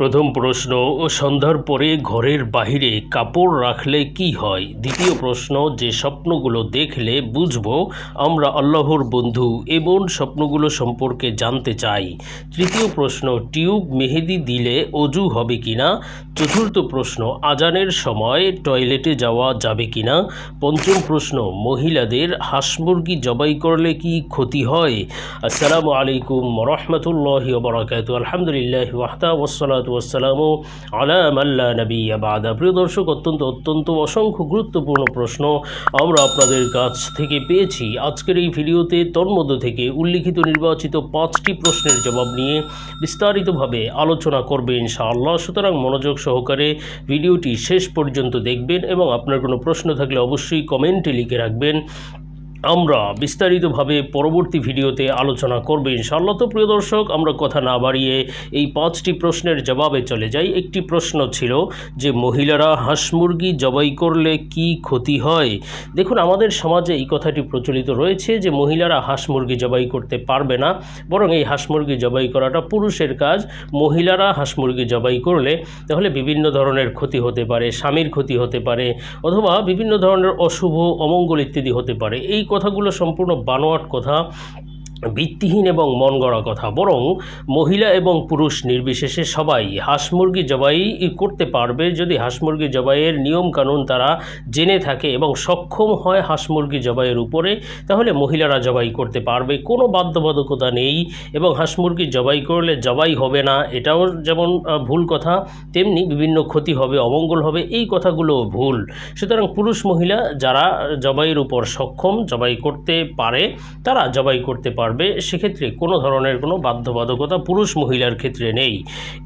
প্রথম প্রশ্ন সন্ধ্যার পরে ঘরের বাহিরে কাপড় রাখলে কি হয়? দ্বিতীয় প্রশ্ন, যে স্বপ্নগুলো দেখলে বুঝব আমরা আল্লাহর বন্ধু, এমন স্বপ্নগুলো সম্পর্কে জানতে চাই। তৃতীয় প্রশ্ন, টিউব মেহেদি দিলে অজু হবে কিনা চতুর্থ প্রশ্ন, আজানের সময় টয়লেটে যাওয়া যাবে কিনা পঞ্চম প্রশ্ন, মহিলাদের হাঁস মুরগি জবাই করলে কি ক্ষতি হয়? আসসালামু আলাইকুম রহমতুল্লাহি বরাকাতু আলহামদুলিল্লাহ ওয়াহদা ওসালাত ওয়াসালাম আলা মাল্লা নবী আবাদা প্রিয় দর্শক, অত্যন্ত অত্যন্ত অসংখ্য গুরুত্বপূর্ণ প্রশ্ন আমরা আপনাদের কাছ থেকে পেয়েছি। আজকের এই ভিডিওতে তন্মধ্য থেকে উল্লিখিত নির্বাচিত পাঁচটি প্রশ্নের জবাব নিয়ে বিস্তারিতভাবে আলোচনা করবে ইনশাআল্লাহ। সুতরাং মনোযোগ সহকারে ভিডিওটি শেষ পর্যন্ত দেখবেন এবং আপনার কোনো প্রশ্ন থাকলে অবশ্যই কমেন্টে লিখে রাখবেন। আমরা বিস্তারিতভাবে পরবর্তী ভিডিওতে আলোচনা করব ইনশাআল্লাহ। তো প্রিয় দর্শক, আমরা কথা না বাড়িয়ে এই পাঁচটি প্রশ্নের জবাবে চলে যাই। একটি প্রশ্ন ছিল যে, মহিলারা হাঁস মুরগি জবাই করলে কি ক্ষতি হয়? দেখুন, আমাদের সমাজে এই কথাটি প্রচলিত রয়েছে যে, মহিলারা হাঁস মুরগি জবাই করতে পারবে না, বরং এই হাঁস মুরগি জবাই করাটা পুরুষের কাজ। মহিলারা হাঁস মুরগি জবাই করলে তাহলে বিভিন্ন ধরনের ক্ষতি হতে পারে, স্বামীর ক্ষতি হতে পারে, অথবা বিভিন্ন ধরনের অশুভ, অমঙ্গল ইত্যাদি হতে পারে। এই কথাগুলো সম্পূর্ণ বানোয়াট কথা। ভিত্তিহীন এবং মন গড়া কথা, বরং মহিলা এবং পুরুষ নির্বিশেষে সবাই হাঁস মুরগি জবাই করতে পারবে যদি হাঁস মুরগি জবাইয়ের নিয়মকানুন তারা জেনে থাকে এবং সক্ষম হয় হাঁস মুরগি জবাইয়ের উপরে, তাহলে মহিলারা জবাই করতে পারবে। কোনো বাধ্যবাধকতা নেই এবং হাঁস মুরগি জবাই করলে জবাই হবে না, এটাও যেমন ভুল কথা, তেমনি বিভিন্ন ক্ষতি হবে, অমঙ্গল হবে, এই কথাগুলো ভুল। সুতরাং পুরুষ মহিলা যারা জবাইয়ের উপর সক্ষম, জবাই করতে পারে, তারা জবাই করতে পারবে। সেক্ষেত্রে কোনো ধরনের কোনো বাধ্যবাধকতা পুরুষ মহিলার ক্ষেত্রে নেই।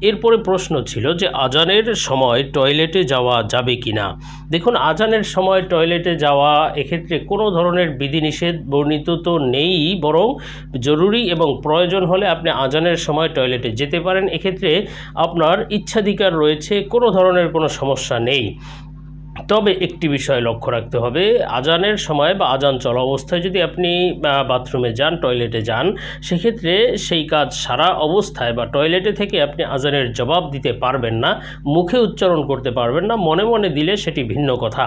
এরপরে প্রশ্ন ছিল যে, আজানের সময় টয়লেটে যাওয়া যাবে কি না দেখুন, আজানের সময় টয়লেটে যাওয়া এক্ষেত্রে কোনো ধরনের বিধিনিষেধ বর্ণিত তো নেই, বরং জরুরি এবং প্রয়োজন হলে আপনি আজানের সময় টয়লেটে যেতে পারেন। এক্ষেত্রে আপনার ইচ্ছাধিকার রয়েছে, কোনো ধরনের কোনো সমস্যা নেই। তবে একটি বিষয় লক্ষ্য রাখতে হবে। আজানের সময় বা আজান চলা অবস্থায় যদি আপনি বাথরুমে যান, টয়লেটে যান, সেক্ষেত্রে সেই কাজ সারা অবস্থায় বা টয়লেটে থেকে আপনি আজানের জবাব দিতে পারবেন না। মুখে উচ্চারণ করতে পারবেন না, মনে মনে দিলে সেটি ভিন্ন কথা।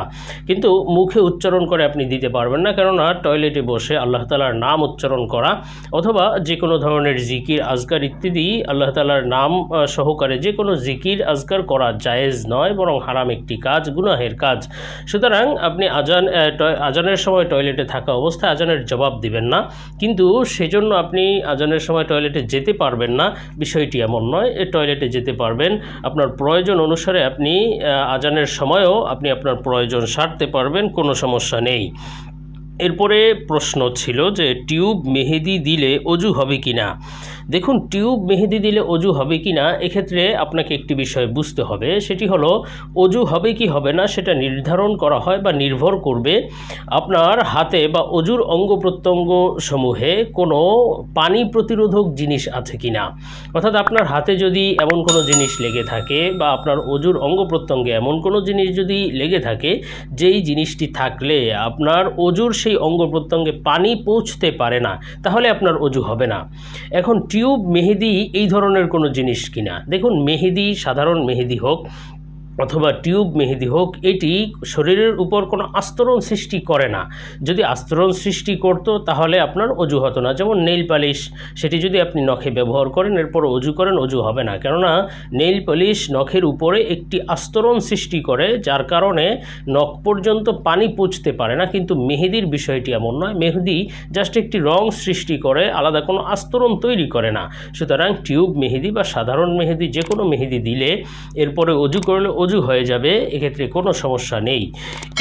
কিন্তু মুখে উচ্চারণ করে আপনি দিতে পারবেন না, কেননা টয়লেটে বসে আল্লাহ তালার নাম উচ্চারণ করা অথবা যে কোনো ধরনের জিকির, আজকার ইত্যাদি আল্লাহ তালার নাম সহকারে যে কোনো জিকির, আজকার করা জায়েজ নয়, বরং হারাম একটি কাজ, গুনাহের কাজ সুতরাং আপনি আজান আজানের সময় টয়লেটে থাকা অবস্থায় আজানের জবাব দিবেন না। কিন্তু সেজন্য আপনি আজানের সময় টয়লেটে যেতে পারবেন না। বিষয়টি এমন নয়, এ টয়লেটে যেতে পারবেন। আপনার প্রয়োজন অনুসারে আপনি আজানের সময়ও আপনি আপনার প্রয়োজন সারতে পারবেন, কোনো সমস্যা নেই। এরপরে প্রশ্ন ছিল যে, টিউব মেহেদি দিলে অজু হবে কি না দেখুন, টিউব মেহেদি দিলে অজু হবে কি না, এক্ষেত্রে আপনাকে একটি বিষয় বুঝতে হবে। সেটি হলো, অজু হবে কি হবে না, সেটা নির্ধারণ করা হয় বা নির্ভর করবে আপনার হাতে বা অজুর অঙ্গ প্রত্যঙ্গ সমূহে কোনো পানি প্রতিরোধক জিনিস আছে কি না। অর্থাৎ আপনার হাতে যদি এমন কোনো জিনিস লেগে থাকে বা আপনার অজুর অঙ্গ প্রত্যঙ্গে এমন কোনো জিনিস যদি লেগে থাকে, যেই জিনিসটি থাকলে আপনার অজুর সেই অঙ্গ প্রত্যঙ্গে পানি পৌঁছতে পারে না, তাহলে আপনার অজু হবে না। এখন টিউব মেহেদি এই ধরনের কোনো জিনিস কিনা? দেখুন মেহেদি সাধারণ মেহেদি হোক অথবা টিউব মেহেদি হোক, এটি শরীরের উপর কোনো আস্তরণ সৃষ্টি করে না। যদি আস্তরণ সৃষ্টি করতো, তাহলে আপনার অজু হতো না। যেমন নেইল পালিশ, সেটি যদি আপনি নখে ব্যবহার করেন, এরপর অজু করেন, অজু হবে না। কেননা, নেইল পালিশ নখের উপরে একটি আস্তরণ সৃষ্টি করে, যার কারণে নখ পর্যন্ত পানি পৌঁছতে পারে না। কিন্তু মেহেদির বিষয়টি এমন নয়। মেহেদি জাস্ট একটি রং সৃষ্টি করে, আলাদা কোনো আস্তরণ তৈরি করে না। সুতরাং টিউব মেহেদি বা সাধারণ মেহেদি যে কোনো মেহেদি দিলে, এরপরে অজু করলে অজু হয়ে যাবে, এক্ষেত্রে কোনো সমস্যা নেই।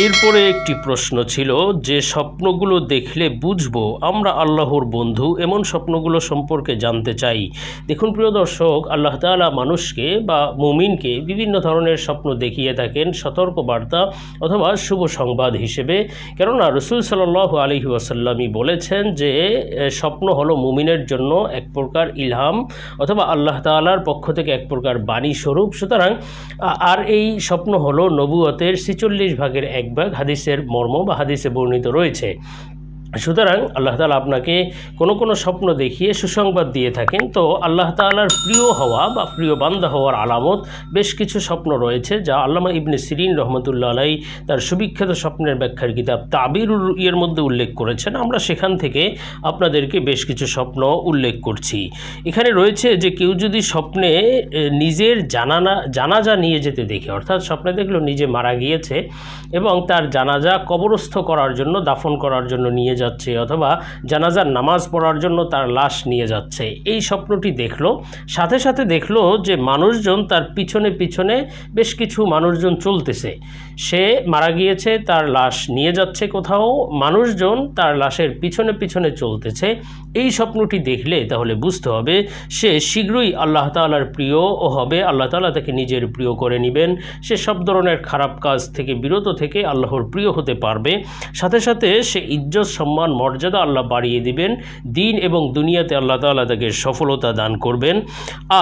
এরপরে একটি প্রশ্ন ছিল যে, স্বপ্নগুলো দেখলে বুঝব আমরা আল্লাহর বন্ধু, এমন স্বপ্নগুলো সম্পর্কে জানতে চাই। দেখুন প্রিয় দর্শক, আল্লাহ তাআলা মানুষকে বা মুমিনকে বিভিন্ন ধরনের স্বপ্ন দেখিয়ে থাকেন সতর্ক বার্তা অথবা শুভ সংবাদ হিসেবে। কেননা রসুল সাল্লাহ আলহি ওয়াসাল্লামই বলেছেন যে স্বপ্ন হলো মুমিনের জন্য এক প্রকার ইলহাম অথবা আল্লাহ তাআলার পক্ষ থেকে এক প্রকার বাণী স্বরূপ। সুতরাং আর এই স্বপ্ন হলো নবুয়তের ছেচল্লিশ ভাগের এক ভাগ হাদিসের মর্ম বা হাদিসে বর্ণিত রয়েছে। সুতরাং আল্লাহ তালা আপনাকে কোনো কোনো স্বপ্ন দেখিয়ে সুসংবাদ দিয়ে থাকেন। তো আল্লাহ তালার প্রিয় হওয়া বা প্রিয় বান্দা হওয়ার আলামত বেশ কিছু স্বপ্ন রয়েছে, যা আল্লামা ইবনে সিরিন রহমতুল্লা আলাই তার সুবিখ্যাত স্বপ্নের ব্যাখ্যার কিতাব তাবির ইয়ের মধ্যে উল্লেখ করেছেন। আমরা সেখান থেকে আপনাদেরকে বেশ কিছু স্বপ্ন উল্লেখ করছি। এখানে রয়েছে যে কেউ যদি স্বপ্নে নিজের জানানা, জানাজা নিয়ে যেতে দেখে, অর্থাৎ স্বপ্নে দেখল নিজে মারা গিয়েছে এবং তার জানাজা কবরস্থ করার জন্য, দাফন করার জন্য নিয়ে যাচ্ছে অথবা জানাজার নামাজ পড়ার জন্য তার লাশ নিয়ে যাচ্ছে। এই স্বপ্নটি দেখল। সাথে সাথে দেখল যে মানুষজন তার পিছনে পিছনে বেশ কিছু মানুষজন চলতেছে। সে মারা গিয়েছে, তার লাশ নিয়ে যাচ্ছে কোথাও। মানুষজন তার লাশের পিছনে পিছনে চলতেছে। এই স্বপ্নটি দেখলে তাহলে বুঝতে হবে, সে শীঘ্রই আল্লাহ তাআলার প্রিয় ও হবে। আল্লাহ তাআলা তাকে নিজের প্রিয় করে নেবেন। সে সব ধরনের খারাপ কাজ থেকে, বিরত থেকে আল্লাহর প্রিয় হতে পারবে। সাথে সাথে সে ইজ্জত সম্মান, মর্যাদা আল্লাহ বাড়িয়ে দিবেন। দিন এবং দুনিয়াতে আল্লাহ তাল্লাহ তাকে সফলতা দান করবেন।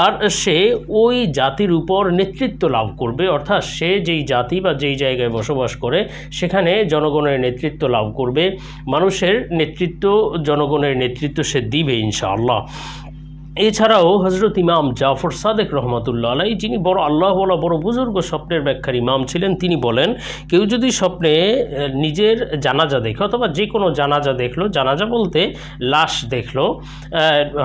আর সে ওই জাতির উপর নেতৃত্ব লাভ করবে। অর্থাৎ সে যেই জাতি বা যেই জায়গায় বসবাস করে, সেখানে জনগণের নেতৃত্ব লাভ করবে। মানুষের নেতৃত্ব, জনগণের নেতৃত্ব সে দিবে ইনশাআল্লাহ। এছাড়াও হজরত ইমাম জাফর সাদেক রহমতুল্লাহ আলাই যিনি বড় আল্লাহ আল্লাহওয়ালা বড় বুজুর্গ স্বপ্নের ব্যাখ্যার ইমাম ছিলেন, তিনি বলেন, কেউ যদি স্বপ্নে নিজের জানাজা দেখে অথবা যে কোনো জানাজা দেখল, জানাজা বলতে লাশ দেখল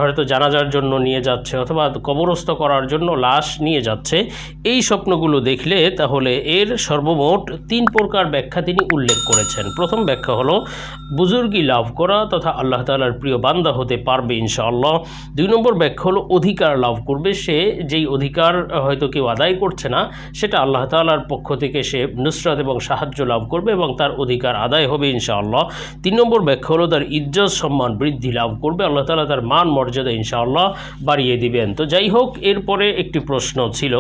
হয়তো জানাজার জন্য নিয়ে যাচ্ছে অথবা কবরস্থ করার জন্য লাশ নিয়ে যাচ্ছে, এই স্বপ্নগুলো দেখলে তাহলে এর সর্বমোট তিন প্রকার ব্যাখ্যা তিনি উল্লেখ করেছেন। প্রথম ব্যাখ্যা হলো বুজুর্গি লাভ করা তথা আল্লাহ তালার প্রিয় বান্দা হতে পারবে ইনশাআল্লাহ। দুই নম্বর ব্যাখ্যা হলো অধিকার লাভ করবে, সে যেই অধিকার হয়তো কেউ আদায় করছে না, সেটা আল্লাহ তাআলার পক্ষ থেকে সে নুসরাত এবং সাহায্য লাভ করবে এবং তার অধিকার আদায় হবে ইনশাআল্লাহ। তিন নম্বর ব্যাখ্যা হলো তার ইজ্জত, সম্মান বৃদ্ধি লাভ করবে, আল্লাহ তাআলা তার মান মর্যাদা ইনশাআল্লাহ বাড়িয়ে দিবেন। তো যাই হোক, এরপরে একটি প্রশ্ন ছিল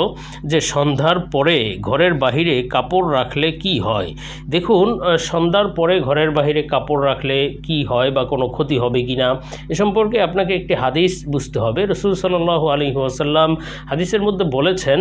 যে সন্ধ্যার পরে ঘরের বাহিরে কাপড় রাখলে কি হয়? দেখুন সন্ধ্যার পরে ঘরের বাহিরে কাপড় রাখলে কি হয় বা কোনো ক্ষতি হবে কি না এ সম্পর্কে আপনাকে একটি হাদিস বুঝতে হবে রসুল সাল্লাহ আলী ওয়াসাল্লাম হাদিসের মধ্যে বলেছেন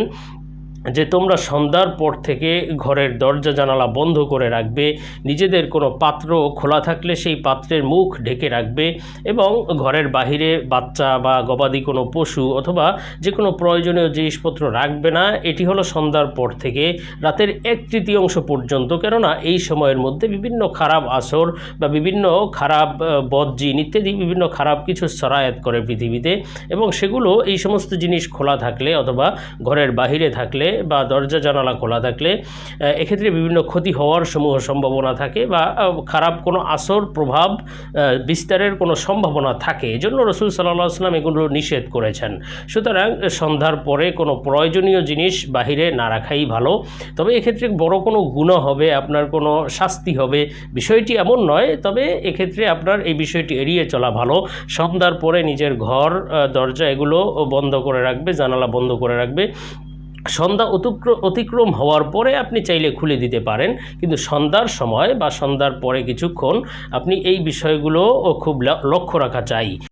যে তোমরা সন্ধ্যার পর থেকে ঘরের দরজা জানালা বন্ধ করে রাখবে, নিজেদের কোনো পাত্র খোলা থাকলে সেই পাত্রের মুখ ঢেকে রাখবে এবং ঘরের বাহিরে বাচ্চা বা গবাদি কোনো পশু অথবা যে কোনো প্রয়োজনীয় জিনিসপত্র রাখবে না। এটি হলো সন্ধ্যার পর থেকে রাতের এক তৃতীয়াংশ পর্যন্ত। কেননা এই সময়ের মধ্যে বিভিন্ন খারাপ আসর বা বিভিন্ন খারাপ বদজিন ইত্যাদি বিভিন্ন খারাপ কিছু সরায়াত করে পৃথিবীতে এবং সেগুলো এই সমস্ত জিনিস খোলা থাকলে অথবা ঘরের বাহিরে থাকলে বা দরজা জানালা খোলা থাকলে এক্ষেত্রে বিভিন্ন ক্ষতি হওয়ার সমূহ সম্ভাবনা থাকে বা খারাপ কোনো আসর, প্রভাব বিস্তারের কোনো সম্ভাবনা থাকে। এই জন্য রসুল সাল্লাহ আসলাম এগুলো নিষেধ করেছেন। সুতরাং সন্ধ্যার পরে কোনো প্রয়োজনীয় জিনিস বাহিরে না রাখাই ভালো। তবে এক্ষেত্রে বড় কোনো গুণ হবে, আপনার কোনো শাস্তি হবে, বিষয়টি এমন নয়। তবে এক্ষেত্রে আপনার এই বিষয়টি এড়িয়ে চলা ভালো। সন্ধ্যার পরে নিজের ঘর দরজা এগুলো বন্ধ করে রাখবে, জানালা বন্ধ করে রাখবে। সন্ধ্যা অতিক্র অতিক্রম হওয়ার পরে আপনি চাইলে খুলে দিতে পারেন। কিন্তু সন্ধ্যার সময় বা সন্ধ্যার পরে কিছুক্ষণ আপনি এই বিষয়গুলো খুব লক্ষ্য রাখা চাই।